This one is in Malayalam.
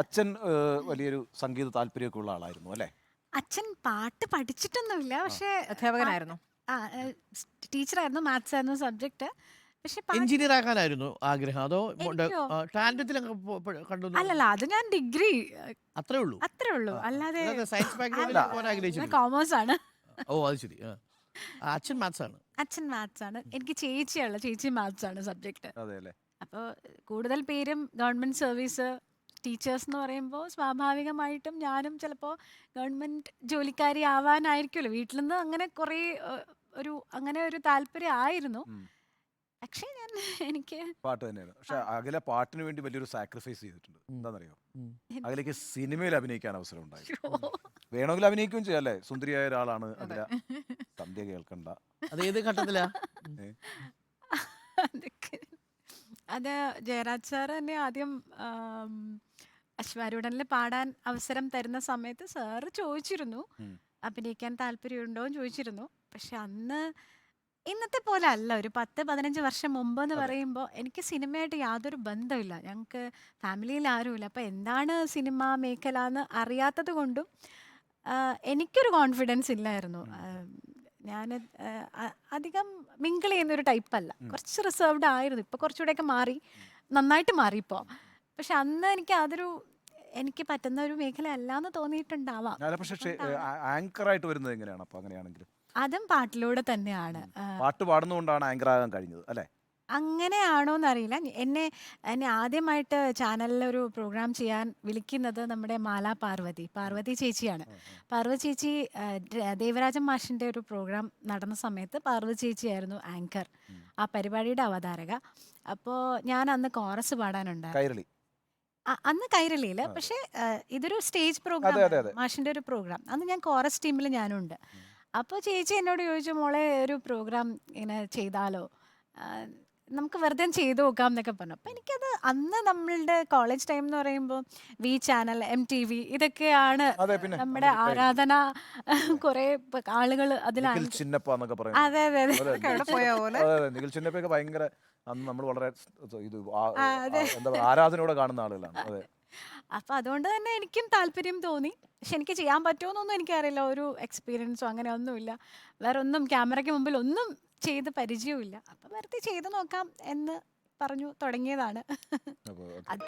അച്ഛൻ വലിയൊരു സംഗീത താല്പര്യമൊക്കെ ഉള്ള ആളായിരുന്നു അല്ലേ? അച്ഛൻ പാട്ട് പഠിച്ചിട്ടൊന്നുമില്ല പക്ഷേ അധ്യാപകനായിരുന്നു. ആ ടീച്ചറായിരുന്നു മാത്സ് ആയിരുന്നു സബ്ജക്ട്. പക്ഷെ എഞ്ചിനീയർ ആകാനായിരുന്നു ആഗ്രഹം അതോ എനിക്കോ? ടാലന്റിലൊക്കെ കണ്ടു അല്ലല്ല അത് ഞാൻ ഡിഗ്രി അത്രേ ഉള്ളൂ? അത്രേ ഉള്ളൂ. അല്ലാതെ സയൻസ് ബാക്ക്ഗ്രൗണ്ടിൽ കോമേഴ്സ് ആണ് ഓ അത് ശരി അച്ഛൻ മാത്സ് ആണ് അച്ഛൻ മാത്സ് ആണ് എനിക്ക് ചേച്ചിയുള്ള ചേച്ചി മാത്സ് ആണ് സബ്ജക്ട്. അതെ അല്ലേ? അപ്പോൾ കൂടുതൽ പേരും ഗവൺമെന്റ് സർവീസ് ടീച്ചേഴ്സ് എന്ന് പറയുമ്പോൾ സ്വാഭാവികമായിട്ടും ഞാനും ചിലപ്പോൾ ഗവൺമെന്റ് ജോലിക്കാരി ആവാനായിരിക്കുമല്ലോ. വീട്ടിൽ നിന്ന് അങ്ങനെ കുറേ ഒരു അങ്ങനെ ഒരു താല്പര്യം ആയിരുന്നു. പക്ഷേ ഞാൻ എനിക്ക് പാട്ട് തന്നെയാണ്. പക്ഷെ അകലെ പാട്ടിന് വേണ്ടി വലിയൊരു സാക്രിഫൈസ് ചെയ്തിട്ടുണ്ട്. എന്താണെന്നറിയോ. അകലേക്ക് സിനിമയിൽ അഭിനയിക്കാൻ അവസരം ഉണ്ടായി. വേണമെങ്കിൽ അഭിനയിക്കുകയും ചെയ്യാം അല്ലേ? സുന്ദരിയായ ഒരാളാണ് അതിലെ സന്ധ്യ കേൾക്കണ്ട. അത് ഏത് ഘട്ടത്തിലാ? അത് ജയരാജ് സാർ തന്നെ ആദ്യം അശ്വാരൂഢനിൽ പാടാൻ അവസരം തരുന്ന സമയത്ത് സാറ് ചോദിച്ചിരുന്നു. അഭിനയിക്കാൻ താല്പര്യമുണ്ടോ എന്ന് ചോദിച്ചിരുന്നു. പക്ഷെ അന്ന് ഇന്നത്തെ പോലെ അല്ല. ഒരു പത്ത് പതിനഞ്ച് വർഷം മുമ്പ് എന്ന് പറയുമ്പോൾ എനിക്ക് സിനിമയായിട്ട് യാതൊരു ബന്ധമില്ല ഞങ്ങൾക്ക് ഫാമിലിയിൽ ആരുമില്ല. അപ്പോൾ എന്താണ് സിനിമ മേഖല എന്ന് അറിയാത്തത് കൊണ്ടും ആ, എനിക്കൊരു കോൺഫിഡൻസ് ഇല്ലായിരുന്നു. ഞാൻ അധികം മിങ്കിൾ ചെയ്യുന്ന ഒരു ടൈപ്പ് അല്ല. കുറച്ച് റിസർവ്ഡ് ആയിരുന്നു. ഇപ്പോൾ കുറച്ചുകൂടെയൊക്കെ മാറി. നന്നായിട്ട് മാറി ഇപ്പോൾ പക്ഷെ അന്ന് എനിക്ക് അതൊരു എനിക്ക് പറ്റുന്ന ഒരു മേഖല അല്ല എന്ന് തോന്നിയിട്ടുണ്ടാവാം ആയിട്ട് വരുന്നത് എങ്ങനെയാണ്? അപ്പോൾ അങ്ങനെയാണെങ്കിൽ. അതും പാട്ടിലൂടെ തന്നെയാണ്. പാട്ട് പാടുന്നതുകൊണ്ടാണ് ആങ്കർ ആകാൻ കഴിഞ്ഞത് അല്ലേ? അങ്ങനെയാണോ എന്നറിയില്ല എന്നെ എന്നെ ആദ്യമായിട്ട് ചാനലിൽ ഒരു പ്രോഗ്രാം ചെയ്യാൻ വിളിക്കുന്നത് നമ്മുടെ മാലാ പാർവതി പാർവതി ചേച്ചിയാണ്. പാർവതി ചേച്ചി ര- ദേവരാജൻ മാഷിന്റെ ഒരു പ്രോഗ്രാം നടന്ന സമയത്ത് പാർവതി ചേച്ചിയായിരുന്നു ആങ്കർ ആ പരിപാടിയുടെ അവതാരക. അപ്പോൾ ഞാൻ അന്ന് കോറസ് പാടാനുണ്ടായിരുന്നു. കൈരളി. അ- അന്ന് കൈരളിയിൽ അതെ. പക്ഷേ ഇതൊരു സ്റ്റേജ് അതെ, പ്രോഗ്രാം അതെ. മാഷിന്റെ ഒരു പ്രോഗ്രാം. അന്ന് ഞാൻ കോറസ് ടീമിൽ ഞാനുണ്ട്. അപ്പോൾ ചേച്ചി എന്നോട് ചോദിച്ചു മോളെ ഒരു പ്രോഗ്രാം ഇങ്ങനെ ചെയ്താലോ? നമുക്ക് വെറുതെ ചെയ്തു നോക്കാം എന്നൊക്കെ പറഞ്ഞു. അപ്പം എനിക്കത് അന്ന് നമ്മളുടെ കോളേജ് ടൈം എന്ന് പറയുമ്പോൾ V channel M T V ഇതൊക്കെയാണ് നമ്മുടെ ആരാധന കുറെ ആളുകൾ അതിലാണ് ചിന്നപ്പ എന്നൊക്കെ അതെ അതെ അതെ. നിഖിൽ ചിന്നപ്പയൊക്കെ ഭയങ്കര അന്ന് നമ്മൾ വളരെ ഇത് എന്താ ആരാധനയോടെ കാണുന്ന ആളുകളാണ്. അതെ. അപ്പൊ അതുകൊണ്ട് തന്നെ എനിക്കും താല്പര്യം തോന്നി. പക്ഷെ എനിക്ക് ചെയ്യാൻ പറ്റുമോന്നൊന്നും എനിക്കറിയില്ല. ഒരു എക്സ്പീരിയൻസോ അങ്ങനെ ഒന്നുമില്ല. വേറെ ഒന്നും ക്യാമറയ്ക്ക് മുമ്പിൽ ഒന്നും ചെയ്ത് പരിചയമില്ല അപ്പൊ വെറുതെ ചെയ്ത് നോക്കാം എന്ന് പറഞ്ഞു തുടങ്ങിയതാണ്. അത്